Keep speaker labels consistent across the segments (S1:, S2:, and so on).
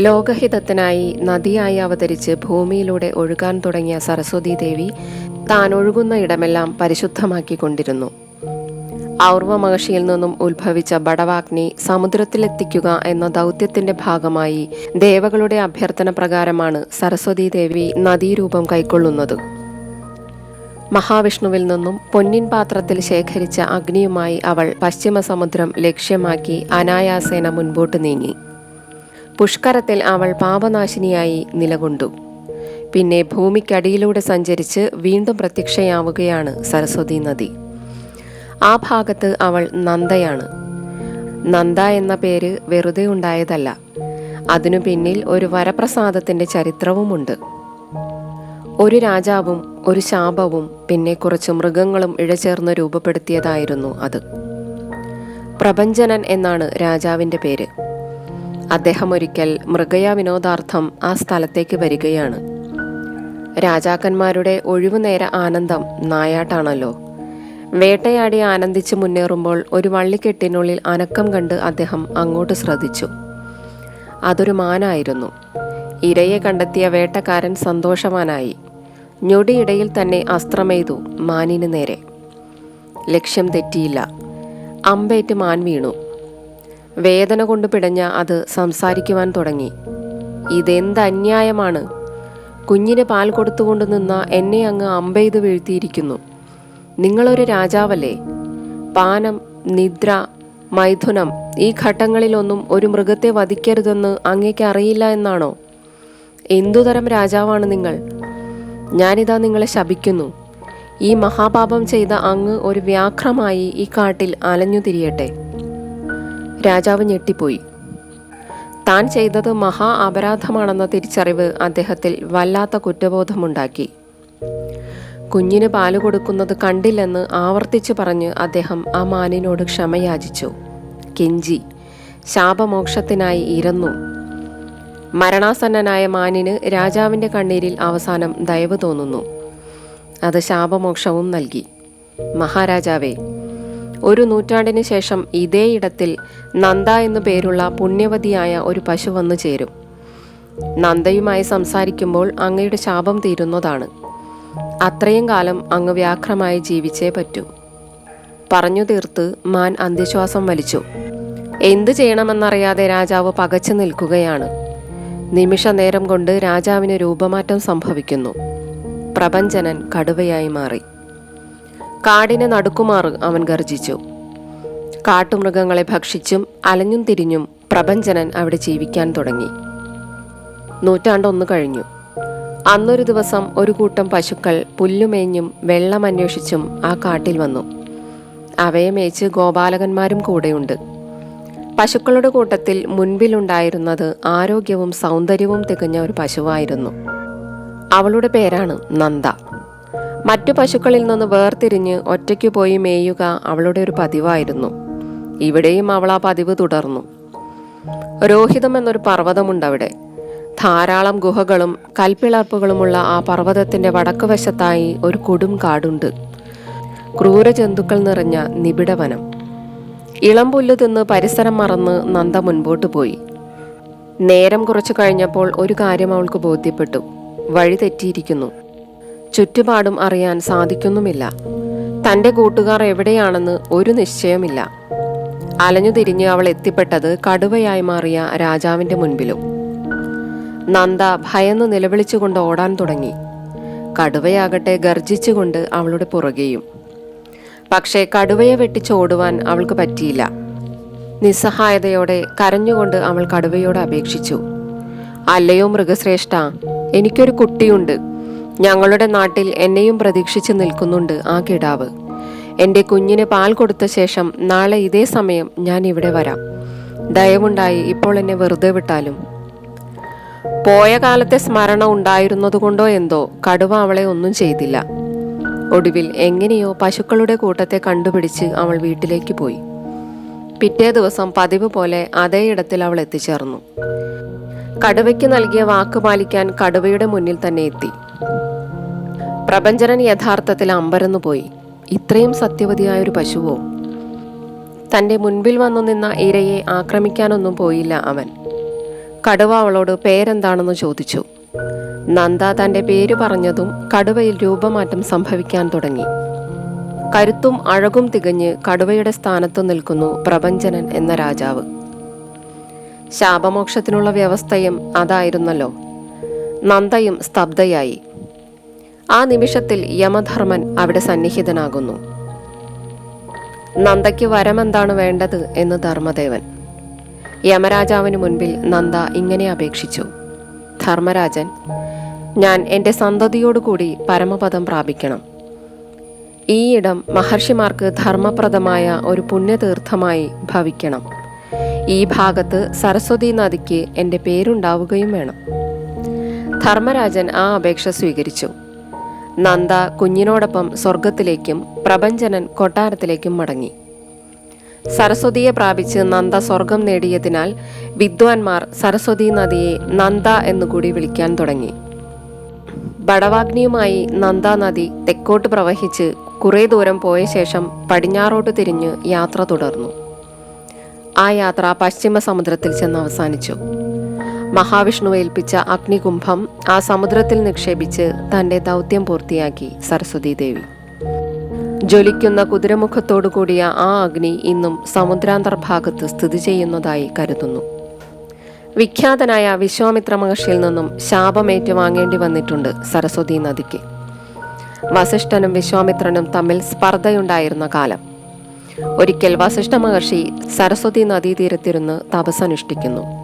S1: ലോകഹിതത്തിനായി നദിയായി അവതരിച്ച് ഭൂമിയിലൂടെ ഒഴുകാൻ തുടങ്ങിയ സരസ്വതി ദേവി താൻ ഒഴുകുന്ന ഇടമെല്ലാം പരിശുദ്ധമാക്കിക്കൊണ്ടിരുന്നു. ഔർവ മഹർഷിയിൽ നിന്നും ഉത്ഭവിച്ച ബടവാഗ്നി സമുദ്രത്തിലെത്തിക്കുക എന്ന ദൗത്യത്തിന്റെ ഭാഗമായി ദേവകളുടെ അഭ്യർത്ഥന പ്രകാരമാണ് സരസ്വതി ദേവി നദീരൂപം കൈക്കൊള്ളുന്നത്. മഹാവിഷ്ണുവിൽ നിന്നും പൊന്നിൻ പാത്രത്തിൽ ശേഖരിച്ച അഗ്നിയുമായി അവൾ പശ്ചിമസമുദ്രം ലക്ഷ്യമാക്കി അനായാസേന മുൻപോട്ട് നീങ്ങി. പുഷ്കരത്തിൽ അവൾ പാപനാശിനിയായി നിലകൊണ്ടു. പിന്നെ ഭൂമിക്കടിയിലൂടെ സഞ്ചരിച്ച് വീണ്ടും പ്രത്യക്ഷയാവുകയാണ് സരസ്വതി നദി. ആ ഭാഗത്ത് അവൾ നന്ദയാണ്. നന്ദ എന്ന പേര് വെറുതെ ഉണ്ടായതല്ല. അതിനു പിന്നിൽ ഒരു വരപ്രസാദത്തിന്റെ ചരിത്രവുമുണ്ട്. ഒരു രാജാവും ഒരു ശാപവും പിന്നെ കുറച്ച് മൃഗങ്ങളും ഇഴചേർന്ന് രൂപപ്പെടുത്തിയതായിരുന്നു അത്. പ്രപഞ്ചനൻ എന്നാണ് രാജാവിന്റെ പേര്. അദ്ദേഹം ഒരിക്കൽ മൃഗയ വിനോദാർത്ഥം ആ സ്ഥലത്തേക്ക് വരികയാണ്. രാജാക്കന്മാരുടെ ഒഴിവുനേര ആനന്ദം നായാട്ടാണല്ലോ. വേട്ടയാടി ആനന്ദിച്ച് മുന്നേറുമ്പോൾ ഒരു വള്ളിക്കെട്ടിനുള്ളിൽ അനക്കം കണ്ട് അദ്ദേഹം അങ്ങോട്ട് ശ്രദ്ധിച്ചു. അതൊരു മാനായിരുന്നു. ഇരയെ കണ്ടെത്തിയ വേട്ടക്കാരൻ സന്തോഷവാനായി. ഞൊടിയിടയിൽ തന്നെ അസ്ത്രമെയ്തു മാനിന് നേരെ. ലക്ഷ്യം തെറ്റിയില്ല. അമ്പേറ്റ് മാൻ വീണു. വേദന കൊണ്ട് പിടഞ്ഞ അത് സംസാരിക്കുവാൻ തുടങ്ങി. ഇതെന്ത് അന്യായമാണ്? കുഞ്ഞിന് പാൽ കൊടുത്തുകൊണ്ട് നിന്ന എന്നെ അങ്ങ് അമ്പെയ്ത് വീഴ്ത്തിയിരിക്കുന്നു. നിങ്ങളൊരു രാജാവല്ലേ? പാനം നിദ്ര മൈഥുനം ഈ ഘട്ടങ്ങളിലൊന്നും ഒരു മൃഗത്തെ വധിക്കരുതെന്ന് അങ്ങേക്ക് അറിയില്ല എന്നാണോ? എന്തുതരം രാജാവാണ് നിങ്ങൾ? ഞാനിതാ നിങ്ങളെ ശപിക്കുന്നു. ഈ മഹാപാപം ചെയ്ത അങ്ങ് ഒരു വ്യാഘ്രമായി ഈ കാട്ടിൽ അലഞ്ഞു തിരിയട്ടെ. രാജാവ് ഞെട്ടിപ്പോയി. താൻ ചെയ്തത് മഹാ അപരാധമാണെന്ന തിരിച്ചറിവ് അദ്ദേഹത്തിൽ വല്ലാത്ത കുറ്റബോധമുണ്ടാക്കി. കുഞ്ഞിന് പാൽ കൊടുക്കുന്നത് കണ്ടില്ലെന്ന് ആവർത്തിച്ചു പറഞ്ഞ് അദ്ദേഹം ആ മാനിനോട് ക്ഷമയാചിച്ചു. കെഞ്ചി ശാപമോക്ഷത്തിനായി ഇരന്നു. മരണാസന്നനായ മാനിന് രാജാവിന്റെ കണ്ണീരിൽ അവസാനം ദയവ് തോന്നുന്നു. അത് ശാപമോക്ഷവും നൽകി. മഹാരാജാവേ ഒരു നൂറ്റാണ്ടിന് ശേഷം ഇതേ ഇടത്തിൽ നന്ദ എന്നു പേരുള്ള പുണ്യവതിയായ ഒരു പശു വന്നു ചേരും. നന്ദയുമായി സംസാരിക്കുമ്പോൾ അങ്ങയുടെ ശാപം തീരുന്നതാണ്. അത്രയും കാലം അങ്ങ് വ്യാഘ്രമായി ജീവിച്ചേ പറ്റൂ. പറഞ്ഞു തീർത്ത് മാൻ അന്ത്യശ്വാസം വലിച്ചു. എന്തു ചെയ്യണമെന്നറിയാതെ രാജാവ് പകച്ചു നിൽക്കുകയാണ്. നിമിഷ നേരം കൊണ്ട് രാജാവിന് രൂപമാറ്റം സംഭവിക്കുന്നു. പ്രപഞ്ചനൻ കടുവയായി മാറി. കാടിനെ നടുക്കുമാറ് അവൻ ഗർജിച്ചു. കാട്ടുമൃഗങ്ങളെ ഭക്ഷിച്ചും അലഞ്ഞും തിരിഞ്ഞും പ്രപഞ്ചനൻ അവിടെ ജീവിക്കാൻ തുടങ്ങി. നൂറ്റാണ്ടൊന്നു കഴിഞ്ഞു. അന്നൊരു ദിവസം ഒരു കൂട്ടം പശുക്കൾ പുല്ലുമേഞ്ഞും വെള്ളം അന്വേഷിച്ചും ആ കാട്ടിൽ വന്നു. അവയെ മേച്ച് ഗോപാലകന്മാരും കൂടെയുണ്ട്. പശുക്കളുടെ കൂട്ടത്തിൽ മുൻപിലുണ്ടായിരുന്നത് ആരോഗ്യവും സൗന്ദര്യവും തികഞ്ഞ ഒരു പശുവായിരുന്നു. അവളുടെ പേരാണ് നന്ദ. മറ്റു പശുക്കളിൽ നിന്ന് വേർതിരിഞ്ഞ് ഒറ്റയ്ക്ക് പോയി മേയുക അവളുടെ ഒരു പതിവായിരുന്നു. ഇവിടെയും അവൾ ആ പതിവ് തുടർന്നു. രോഹിതം എന്നൊരു പർവതമുണ്ട് അവിടെ ധാരാളം ഗുഹകളും കൽപ്പിളർപ്പുകളുമുള്ള ആ പർവതത്തിന്റെ വടക്കുവശത്തായി ഒരു കൊടും കാടുണ്ട്. ക്രൂരജന്തുക്കൾ നിറഞ്ഞ നിബിഡവനം. ഇളം പുല്ല് തിന്ന് പരിസരം മറന്ന് നന്ദ മുൻപോട്ട് പോയി. നേരം കുറച്ചു കഴിഞ്ഞപ്പോൾ ഒരു കാര്യം അവൾക്ക് ബോധ്യപ്പെട്ടു. വഴി തെറ്റിയിരിക്കുന്നു. ചുറ്റുപാടും അറിയാൻ സാധിക്കുന്നുമില്ല. തന്റെ കൂട്ടുകാർ എവിടെയാണെന്ന് ഒരു നിശ്ചയമില്ല. അലഞ്ഞു തിരിഞ്ഞ് അവൾ എത്തിപ്പെട്ടത് കടുവയായി മാറിയ രാജാവിന്റെ മുൻപിലും. നന്ദ ഭയന്ന് നിലവിളിച്ചുകൊണ്ട് ഓടാൻ തുടങ്ങി. കടുവയാകട്ടെ ഗർജിച്ചുകൊണ്ട് അവളുടെ പുറകെയും. പക്ഷേ കടുവയെ വെട്ടിച്ചോടുവാൻ അവൾക്ക് പറ്റിയില്ല. നിസ്സഹായതയോടെ കരഞ്ഞുകൊണ്ട് അവൾ കടുവയോട് അപേക്ഷിച്ചു. അല്ലയോ മൃഗശ്രേഷ്ഠ എനിക്കൊരു കുട്ടിയുണ്ട്. ഞങ്ങളുടെ നാട്ടിൽ എന്നെയും പ്രതീക്ഷിച്ചു നിൽക്കുന്നുണ്ട് ആ കിടാവ്. എന്റെ കുഞ്ഞിന് പാൽ കൊടുത്ത ശേഷം നാളെ ഇതേ സമയം ഞാൻ ഇവിടെ വരാം. ദയവുണ്ടായി ഇപ്പോൾ എന്നെ വെറുതെ വിട്ടാലും. പോയ കാലത്തെ സ്മരണ ഉണ്ടായിരുന്നതുകൊണ്ടോ എന്തോ കടുവ അവളെ ഒന്നും ചെയ്തില്ല. ഒടുവിൽ എങ്ങനെയോ പശുക്കളുടെ കൂട്ടത്തെ കണ്ടുപിടിച്ച് അവൾ വീട്ടിലേക്ക് പോയി. പിറ്റേ ദിവസം പതിവ് പോലെ അതേ ഇടത്തിൽ അവൾ എത്തിച്ചേർന്നു. കടുവയ്ക്ക് നൽകിയ വാക്ക് പാലിക്കാൻ കടുവയുടെ മുന്നിൽ തന്നെ എത്തി. പ്രപഞ്ചനൻ യഥാർത്ഥത്തിൽ അമ്പരന്നു പോയി. ഇത്രയും സത്യവതിയായ ഒരു പശുവോ? തന്റെ മുൻപിൽ വന്നു നിന്ന ഇരയെ ആക്രമിക്കാനൊന്നും പോയില്ല അവൻ. കടുവ അവളോട് പേരെന്താണെന്ന് ചോദിച്ചു നന്ദ തന്റെ പേര് പറഞ്ഞതും കടുവയിൽ രൂപമാറ്റം സംഭവിക്കാൻ തുടങ്ങി. കരുത്തും അഴകും തികഞ്ഞ് കടുവയുടെ സ്ഥാനത്ത് നിൽക്കുന്നു പ്രപഞ്ചനൻ എന്ന രാജാവ്. ശാപമോക്ഷത്തിനുള്ള വ്യവസ്ഥയും അതായിരുന്നല്ലോ. നന്ദയും സ്തബ്ധയായി. ആ നിമിഷത്തിൽ യമധർമ്മൻ അവിടെ സന്നിഹിതനാകുന്നു. നന്ദയ്ക്ക് വരമെന്താണ് വേണ്ടത് എന്ന് ധർമ്മദേവൻ. യമരാജാവിന് മുൻപിൽ നന്ദ ഇങ്ങനെ അപേക്ഷിച്ചു. ധർമ്മരാജൻ ഞാൻ എന്റെ സന്തതിയോടുകൂടി പരമപദം പ്രാപിക്കണം. ഈ ഇടം മഹർഷിമാർക്ക് ധർമ്മപ്രദമായ ഒരു പുണ്യതീർത്ഥമായി ഭവിക്കണം. ഈ ഭാഗത്ത് സരസ്വതി നദിക്ക് എന്റെ പേരുണ്ടാവുകയും വേണം. ധർമ്മരാജൻ ആ അപേക്ഷ സ്വീകരിച്ചു. നന്ദ കുഞ്ഞിനോടൊപ്പം സ്വർഗത്തിലേക്കും പ്രപഞ്ചനൻ കൊട്ടാരത്തിലേക്കും മടങ്ങി. സരസ്വതിയെ പ്രാപിച്ച് നന്ദ സ്വർഗം നേടിയതിനാൽ വിദ്വാൻമാർ സരസ്വതി നദിയെ നന്ദ എന്നുകൂടി വിളിക്കാൻ തുടങ്ങി. ബടവാഗ്നിയുമായി നന്ദ നദി തെക്കോട്ട് പ്രവഹിച്ച് കുറേ ദൂരം പോയ ശേഷം പടിഞ്ഞാറോട്ട് തിരിഞ്ഞ് യാത്ര തുടർന്നു. ആ യാത്ര പശ്ചിമ സമുദ്രത്തിൽ ചെന്ന് അവസാനിച്ചു. മഹാവിഷ്ണു ഏൽപ്പിച്ച അഗ്നികുംഭം ആ സമുദ്രത്തിൽ നിക്ഷേപിച്ച് തന്റെ ദൗത്യം പൂർത്തിയാക്കി സരസ്വതി ദേവി. ജ്വലിക്കുന്ന കുതിരമുഖത്തോടു കൂടിയ ആ അഗ്നി ഇന്നും സമുദ്രാന്തർഭാഗത്ത് സ്ഥിതി ചെയ്യുന്നതായി കരുതുന്നു. വിഖ്യാതനായ വിശ്വാമിത്ര മഹർഷിയിൽ നിന്നും ശാപമേറ്റ് വാങ്ങേണ്ടി വന്നിട്ടുണ്ട് സരസ്വതി നദിക്ക്. വസിഷ്ഠനും വിശ്വാമിത്രനും തമ്മിൽ സ്പർദ്ധയുണ്ടായിരുന്ന കാലം. ഒരിക്കൽ വസിഷ്ഠ മഹർഷി സരസ്വതി നദീതീരത്തിരുന്ന് തപസ്സനുഷ്ഠിക്കുന്നു.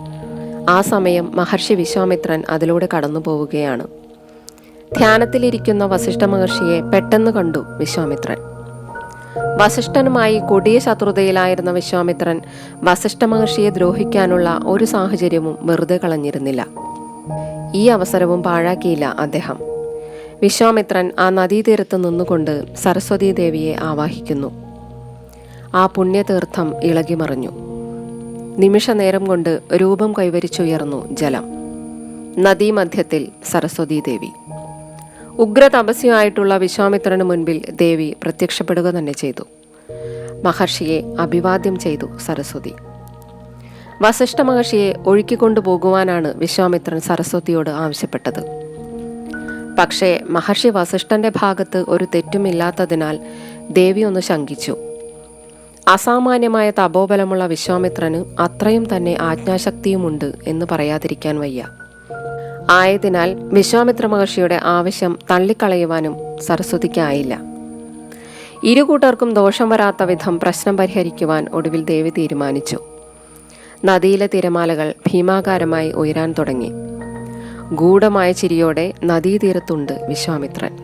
S1: ആ സമയം മഹർഷി വിശ്വാമിത്രൻ അതിലൂടെ കടന്നു പോവുകയാണ്. ധ്യാനത്തിലിരിക്കുന്ന വസിഷ്ഠ മഹർഷിയെ പെട്ടെന്ന് കണ്ടു വിശ്വാമിത്രൻ. വസിഷ്ഠനുമായി കൊടിയ ശത്രുതയിലായിരുന്ന വിശ്വാമിത്രൻ വസിഷ്ഠ മഹർഷിയെ ദ്രോഹിക്കാനുള്ള ഒരു സാഹചര്യവും വെറുതെ കളഞ്ഞിരുന്നില്ല. ഈ അവസരവും പാഴാക്കിയില്ല അദ്ദേഹം. വിശ്വാമിത്രൻ ആ നദീതീരത്ത് നിന്നുകൊണ്ട് സരസ്വതീ ദേവിയെ ആവാഹിക്കുന്നു. ആ പുണ്യതീർത്ഥം ഇളകിമറിഞ്ഞു. നിമിഷനേരം കൊണ്ട് രൂപം കൈവരിച്ചുയർന്നു ജലം. നദീമധ്യത്തിൽ സരസ്വതി ദേവി. ഉഗ്ര തപസ്യമായിട്ടുള്ള വിശ്വാമിത്രന് മുൻപിൽ ദേവി പ്രത്യക്ഷപ്പെടുക തന്നെ ചെയ്തു. മഹർഷിയെ അഭിവാദ്യം ചെയ്തു സരസ്വതി. വസിഷ്ഠ മഹർഷിയെ ഒഴുക്കിക്കൊണ്ടു പോകുവാനാണ് വിശ്വാമിത്രൻ സരസ്വതിയോട് ആവശ്യപ്പെട്ടത്. പക്ഷേ മഹർഷി വസിഷ്ഠന്റെ ഭാഗത്ത് ഒരു തെറ്റുമില്ലാത്തതിനാൽ ദേവി ഒന്ന് ശങ്കിച്ചു. അസാമാന്യമായ തപോബലമുള്ള വിശ്വാമിത്രന് അത്രയും തന്നെ ആജ്ഞാശക്തിയുമുണ്ട് എന്ന് പറയാതിരിക്കാൻ വയ്യ. ആയതിനാൽ വിശ്വാമിത്ര മഹർഷിയുടെ ആവശ്യം തള്ളിക്കളയുവാനും സരസ്വതിക്കായില്ല ഇരുകൂട്ടർക്കും ദോഷം വരാത്ത വിധം പ്രശ്നം പരിഹരിക്കുവാൻ ഒടുവിൽ ദേവി തീരുമാനിച്ചു. നദിയിലെ തിരമാലകൾ ഭീമാകാരമായി ഉയരാൻ തുടങ്ങി. ഗൂഢമായ ചിരിയോടെ നദീതീരത്തുണ്ട് വിശ്വാമിത്രൻ.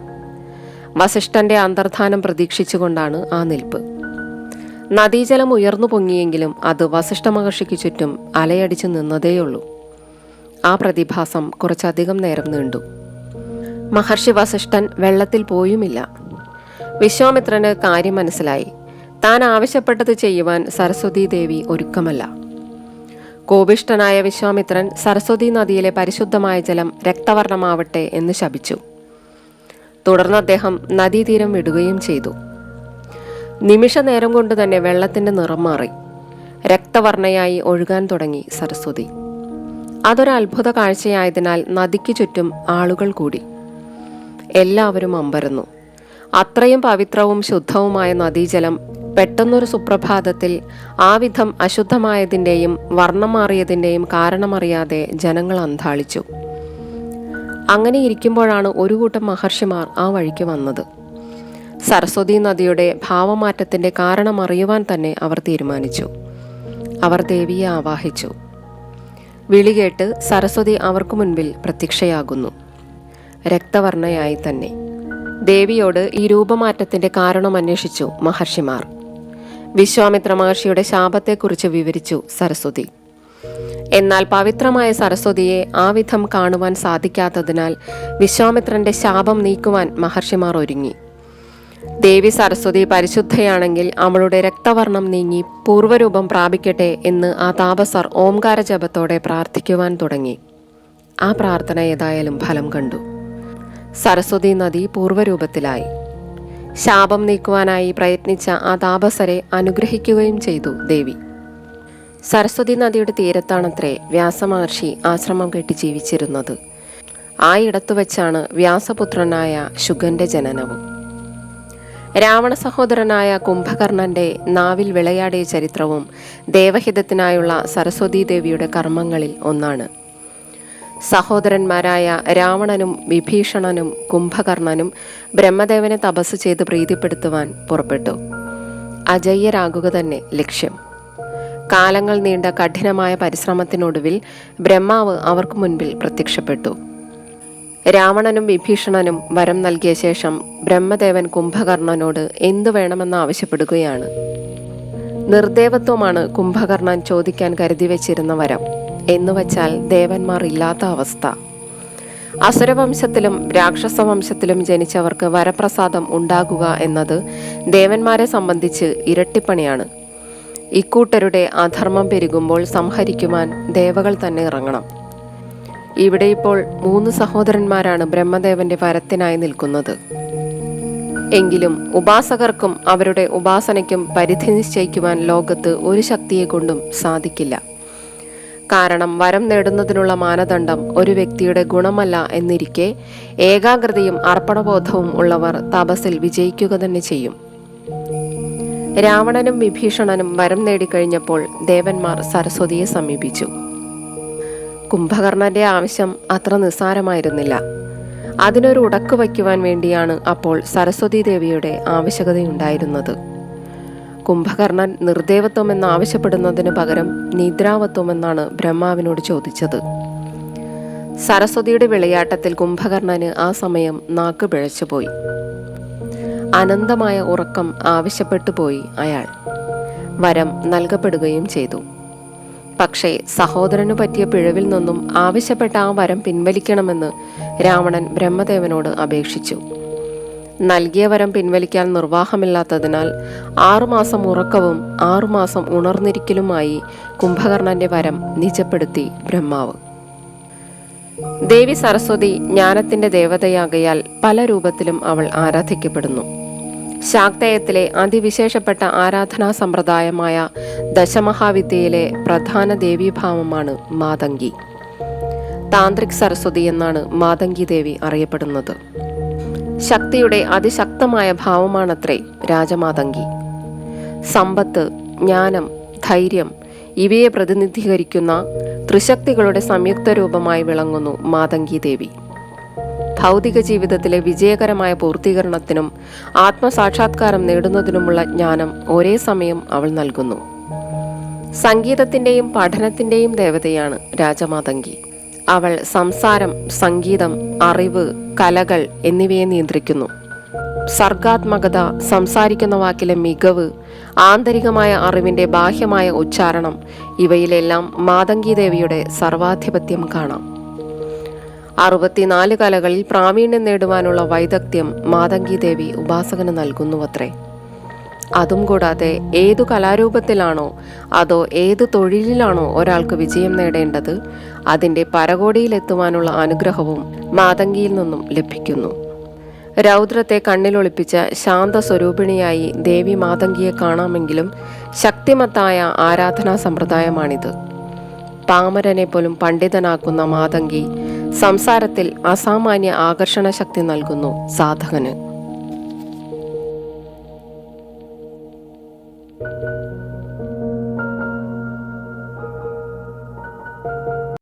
S1: വസിഷ്ഠന്റെ അന്തർധാനം പ്രതീക്ഷിച്ചുകൊണ്ടാണ് ആ നിൽപ്പ്. നദീജലം ഉയർന്നു പൊങ്ങിയെങ്കിലും അത് വസിഷ്ഠ മഹർഷിക്ക് ചുറ്റും അലയടിച്ചു നിന്നതേയുള്ളൂ. ആ പ്രതിഭാസം കുറച്ചധികം നേരം നീണ്ടു. മഹർഷി വസിഷ്ഠൻ വെള്ളത്തിൽ പോയുമില്ല. വിശ്വാമിത്രന് കാര്യം മനസ്സിലായി. താൻ ആവശ്യപ്പെട്ടത് ചെയ്യുവാൻ സരസ്വതി ദേവി ഒരുക്കമല്ല. കോപിഷ്ഠനായ വിശ്വാമിത്രൻ സരസ്വതി നദിയിലെ പരിശുദ്ധമായ ജലം രക്തവർണമാവട്ടെ എന്ന് ശപിച്ചു. തുടർന്ന് അദ്ദേഹം നദീതീരം വിടുകയും ചെയ്തു. നിമിഷ നേരം കൊണ്ട് തന്നെ വെള്ളത്തിന്റെ നിറം മാറി. രക്തവർണയായി ഒഴുകാൻ തുടങ്ങി സരസ്വതി. അതൊരു അത്ഭുത കാഴ്ചയായതിനാൽ നദിക്ക് ചുറ്റും ആളുകൾ കൂടി. എല്ലാവരും അമ്പരന്നു. അത്രയും പവിത്രവും ശുദ്ധവുമായ നദീജലം പെട്ടെന്നൊരു സുപ്രഭാതത്തിൽ ആ വിധം അശുദ്ധമായതിന്റെയും വർണം മാറിയതിന്റെയും കാരണമറിയാതെ ജനങ്ങൾ അന്താളിച്ചു അങ്ങനെ ഇരിക്കുമ്പോഴാണ് ഒരു കൂട്ടം മഹർഷിമാർ ആ വഴിക്ക് വന്നത്. സരസ്വതി നദിയുടെ ഭാവമാറ്റത്തിന്റെ കാരണം അറിയുവാൻ തന്നെ അവർ തീരുമാനിച്ചു. അവർ ദേവിയെ ആവാഹിച്ചു. വിളി കേട്ട് സരസ്വതി അവർക്ക് മുൻപിൽ പ്രത്യക്ഷയാകുന്നു. രക്തവർണയായി തന്നെ. ദേവിയോട് ഈ രൂപമാറ്റത്തിന്റെ കാരണം അന്വേഷിച്ചു മഹർഷിമാർ. വിശ്വാമിത്ര മഹർഷിയുടെ ശാപത്തെക്കുറിച്ച് വിവരിച്ചു സരസ്വതി. എന്നാൽ പവിത്രമായ സരസ്വതിയെ ആ വിധം കാണുവാൻ സാധിക്കാത്തതിനാൽ വിശ്വാമിത്രന്റെ ശാപം നീക്കുവാൻ മഹർഷിമാർ ഒരുങ്ങി. ദേവി സരസ്വതി പരിശുദ്ധയാണെങ്കിൽ അവളുടെ രക്തവർണം നീങ്ങി പൂർവരൂപം പ്രാപിക്കട്ടെ എന്ന് ആ താപസർ ഓംകാര ജപത്തോടെ പ്രാർത്ഥിക്കുവാൻ തുടങ്ങി. ആ പ്രാർത്ഥന ഏതായാലും ഫലം കണ്ടു. സരസ്വതി നദി പൂർവരൂപത്തിലായി. ശാപം നീക്കുവാനായി പ്രയത്നിച്ച ആ താപസരെ അനുഗ്രഹിക്കുകയും ചെയ്തു ദേവി. സരസ്വതി നദിയുടെ തീരത്താണത്രേ വ്യാസമഹർഷി ആശ്രമം കെട്ടി ജീവിച്ചിരുന്നത്. ആ ഇടത്തു വച്ചാണ് വ്യാസപുത്രനായ ശുഗന്റെ ജനനവും. രാവണ സഹോദരനായ കുംഭകർണന്റെ നാവിൽ വിളയാടിയ ചരിത്രവും ദേവഹിതത്തിനായുള്ള സരസ്വതീ ദേവിയുടെ കർമ്മങ്ങളിൽ ഒന്നാണ്. സഹോദരന്മാരായ രാവണനും വിഭീഷണനും കുംഭകർണനും ബ്രഹ്മദേവനെ തപസ് ചെയ്ത് പ്രീതിപ്പെടുത്തുവാൻ പുറപ്പെട്ടു. അജയ്യരാകുക തന്നെ ലക്ഷ്യം. കാലങ്ങൾ നീണ്ട കഠിനമായ പരിശ്രമത്തിനൊടുവിൽ ബ്രഹ്മാവ് അവർക്ക് മുൻപിൽ പ്രത്യക്ഷപ്പെട്ടു. രാവണനും വിഭീഷണനും വരം നൽകിയ ശേഷം ബ്രഹ്മദേവൻ കുംഭകർണനോട് എന്തു വേണമെന്ന് ആവശ്യപ്പെടുകയാണ്. നിർദേവത്വമാണ് കുംഭകർണൻ ചോദിക്കാൻ കരുതി വെച്ചിരുന്ന വരം. എന്നുവച്ചാൽ ദേവന്മാർ ഇല്ലാത്ത അവസ്ഥ. അസുരവംശത്തിലും രാക്ഷസ വംശത്തിലും ജനിച്ചവർക്ക് വരപ്രസാദം ഉണ്ടാകുക എന്നത് ദേവന്മാരെ സംബന്ധിച്ച് ഇരട്ടിപ്പണിയാണ്. ഇക്കൂട്ടരുടെ അധർമ്മം പെരുകുമ്പോൾ സംഹരിക്കുവാൻ ദേവകൾ തന്നെ ഇറങ്ങണം. ഇവിടെ ഇപ്പോൾ മൂന്ന് സഹോദരന്മാരാണ് ബ്രഹ്മദേവന്റെ വരത്തിനായി നിൽക്കുന്നത്. എങ്കിലും ഉപാസകർക്കും അവരുടെ ഉപാസനയ്ക്കും പരിധി നിശ്ചയിക്കുവാൻ ലോകത്ത് ഒരു ശക്തിയെ കൊണ്ടും സാധിക്കില്ല. കാരണം വരം നേടുന്നതിനുള്ള മാനദണ്ഡം ഒരു വ്യക്തിയുടെ ഗുണമല്ല എന്നിരിക്കെ ഏകാഗ്രതയും അർപ്പണബോധവും ഉള്ളവർ തപസ്സിൽ വിജയിക്കുക തന്നെ ചെയ്യും. രാവണനും വിഭീഷണനും വരം നേടിക്കഴിഞ്ഞപ്പോൾ ദേവന്മാർ സരസ്വതിയെ സമീപിച്ചു. കുംഭകർണന്റെ ആവശ്യം അത്ര നിസ്സാരമായിരുന്നില്ല. അതിനൊരു ഉടക്ക് വയ്ക്കുവാൻ വേണ്ടിയാണ് അപ്പോൾ സരസ്വതി ദേവിയുടെ ആവശ്യകതയുണ്ടായിരുന്നത്. കുംഭകർണൻ നിർദേവത്വം എന്ന് ആവശ്യപ്പെടുന്നതിന് പകരം നിദ്രാവത്വം എന്നാണ് ബ്രഹ്മാവിനോട് ചോദിച്ചത്. സരസ്വതിയുടെ വിളയാട്ടത്തിൽ കുംഭകർണന് ആ സമയം നാക്ക് പിഴച്ചുപോയി അനന്തമായ ഉറക്കം ആവശ്യപ്പെട്ടു പോയി അയാൾ. വരം നൽകപ്പെടുകയും ചെയ്തു. പക്ഷേ സഹോദരനു പറ്റിയ പിഴവിൽ നിന്നും ആവശ്യപ്പെട്ട ആ വരം പിൻവലിക്കണമെന്ന് രാവണൻ ബ്രഹ്മദേവനോട് അപേക്ഷിച്ചു. നൽകിയ വരം പിൻവലിക്കാൻ നിർവാഹമില്ലാത്തതിനാൽ ആറുമാസം ഉറക്കവും ആറുമാസം ഉണർന്നിരിക്കലുമായി കുംഭകർണന്റെ വരം നിജപ്പെടുത്തി ബ്രഹ്മാവ്. ദേവി സരസ്വതി ജ്ഞാനത്തിന്റെ ദേവതയാകയാൽ പല രൂപത്തിലും അവൾ ആരാധിക്കപ്പെടുന്നു. ശാക്തേയത്തിലെ അതിവിശേഷപ്പെട്ട ആരാധനാ സമ്പ്രദായമായ ദശമഹാവിദ്യയിലെ പ്രധാന ദേവീഭാവമാണ് മാതങ്കി. താന്ത്രിക് സരസ്വതി എന്നാണ് മാതങ്കി ദേവി അറിയപ്പെടുന്നത്. ശക്തിയുടെ അതിശക്തമായ ഭാവമാണത്രേ രാജമാതങ്കി. സമ്പത്ത് ജ്ഞാനം ധൈര്യം ഇവയെ പ്രതിനിധീകരിക്കുന്ന ത്രിശക്തികളുടെ സംയുക്ത രൂപമായി വിളങ്ങുന്നു മാതങ്കി ദേവി. ഭൗതിക ജീവിതത്തിലെ വിജയകരമായ പൂർത്തീകരണത്തിനും ആത്മസാക്ഷാത്കാരം നേടുന്നതിനുമുള്ള ജ്ഞാനം ഒരേ സമയം അവൾ നൽകുന്നു. സംഗീതത്തിന്റെയും പഠനത്തിന്റെയും ദേവതയാണ് രാജമാതങ്കി. അവൾ സംസാരം സംഗീതം അറിവ് കലകൾ എന്നിവയെ നിയന്ത്രിക്കുന്നു. സർഗാത്മകത സംസാരിക്കുന്ന വാക്കിലെ മികവ് ആന്തരികമായ അറിവിന്റെ ബാഹ്യമായ ഉച്ചാരണം ഇവയിലെല്ലാം മാതങ്കി ദേവിയുടെ സർവാധിപത്യം കാണാം. അറുപത്തിനാല് കലകളിൽ പ്രാവീണ്യം നേടുവാനുള്ള വൈദഗ്ധ്യം മാതങ്കി ദേവി ഉപാസകന് നൽകുന്നുവത്രേ. അതും കൂടാതെ ഏതു കലാരൂപത്തിലാണോ അതോ ഏതു തൊഴിലിലാണോ ഒരാൾക്ക് വിജയം നേടേണ്ടത് അതിന്റെ പരകോടിയിലെത്തുവാനുള്ള അനുഗ്രഹവും മാതങ്കിയിൽ നിന്നും ലഭിക്കുന്നു. രൗദ്രത്തെ കണ്ണിലൊളിപ്പിച്ച ശാന്ത സ്വരൂപിണിയായി ദേവി മാതങ്കിയെ കാണാമെങ്കിലും ശക്തിമത്തായ ആരാധനാ സമ്പ്രദായമാണിത്. പാമരനെ പോലും പണ്ഡിതനാക്കുന്ന മാതങ്കി സംസാരത്തിൽ അസാമാന്യ ആകർഷണ ശക്തി നൽകുന്നു സാധകന്.